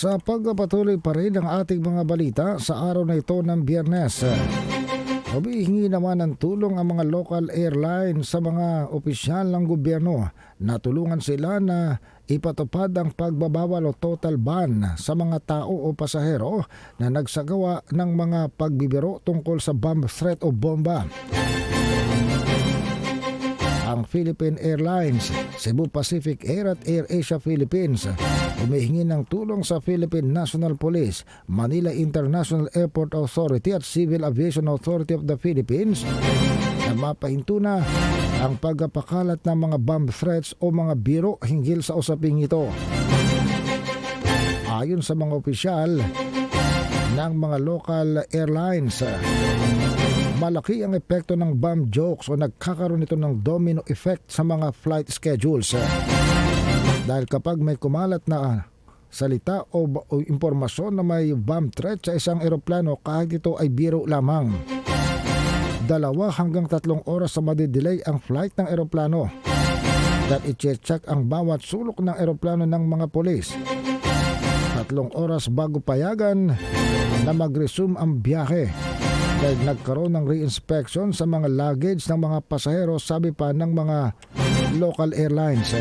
Sa pagpapatuloy pa rin ng ating mga balita sa araw na ito ng biyernes. Humihingi naman ng tulong ang mga local airline sa mga opisyal ng gobyerno na tulungan sila na ipatupad ang pagbabawal o total ban sa mga tao o pasahero na nagsagawa ng mga pagbibiro tungkol sa bomb threat o bomba ang Philippine Airlines, Cebu Pacific Air at Air Asia Philippines humihingi ng tulong sa Philippine National Police, Manila International Airport Authority at Civil Aviation Authority of the Philippines na mapahinto na ang pagpapakalat ng mga bomb threats o mga biro hinggil sa usaping ito. Ayon sa mga opisyal ng mga local airlines, malaki ang epekto ng bomb jokes o nagkakaroon ito ng domino effect sa mga flight schedules. Dahil kapag may kumalat na salita o, o impormasyon na may bomb threat sa isang eroplano kahit ito ay biro lamang. Dalawa hanggang tatlong oras sa madidelay ang flight ng eroplano. Dahil i-check ang bawat sulok ng eroplano ng mga polis. Tatlong oras bago payagan na mag-resume ang biyahe dahil nagkaroon ng re-inspection sa mga luggage ng mga pasahero sabi pa ng mga local airlines.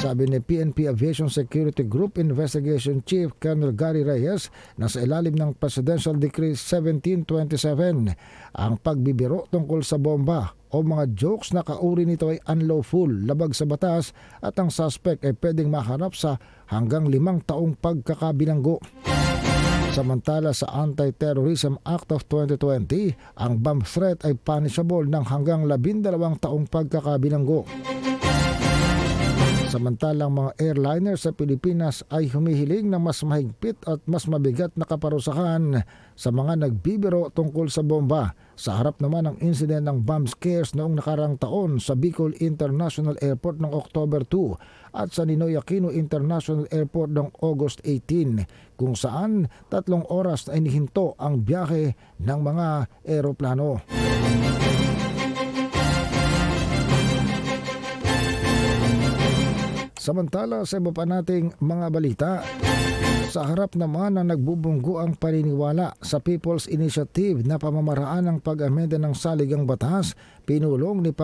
Sabi ni PNP Aviation Security Group Investigation Chief Colonel Gary Reyes na sa ilalim ng Presidential Decree 1727 ang pagbibiro tungkol sa bomba o mga jokes na kauri nito ay unlawful, labag sa batas at ang suspect ay pwedeng maharap sa hanggang limang taong pagkakabilanggo. Samantala sa Anti-Terrorism Act of 2020, ang bomb threat ay punishable ng hanggang labindalawang taong pagkakabilanggo. Samantalang mga airliner sa Pilipinas ay humihiling na mas mahigpit at mas mabigat na kaparusahan sa mga nagbibiro tungkol sa bomba sa harap naman ng incident ng bomb scares noong nakarang taon sa Bicol International Airport noong October 2 at sa Ninoy Aquino International Airport noong August 18 kung saan tatlong oras na inihinto ang biyahe ng mga eroplano. Samantala sa iba pa nating mga balita, sa harap naman ng nagbubunggo ang paniniwala sa People's Initiative na pamamaraan ng pag-amenda ng saligang batas, pinulong ni Pang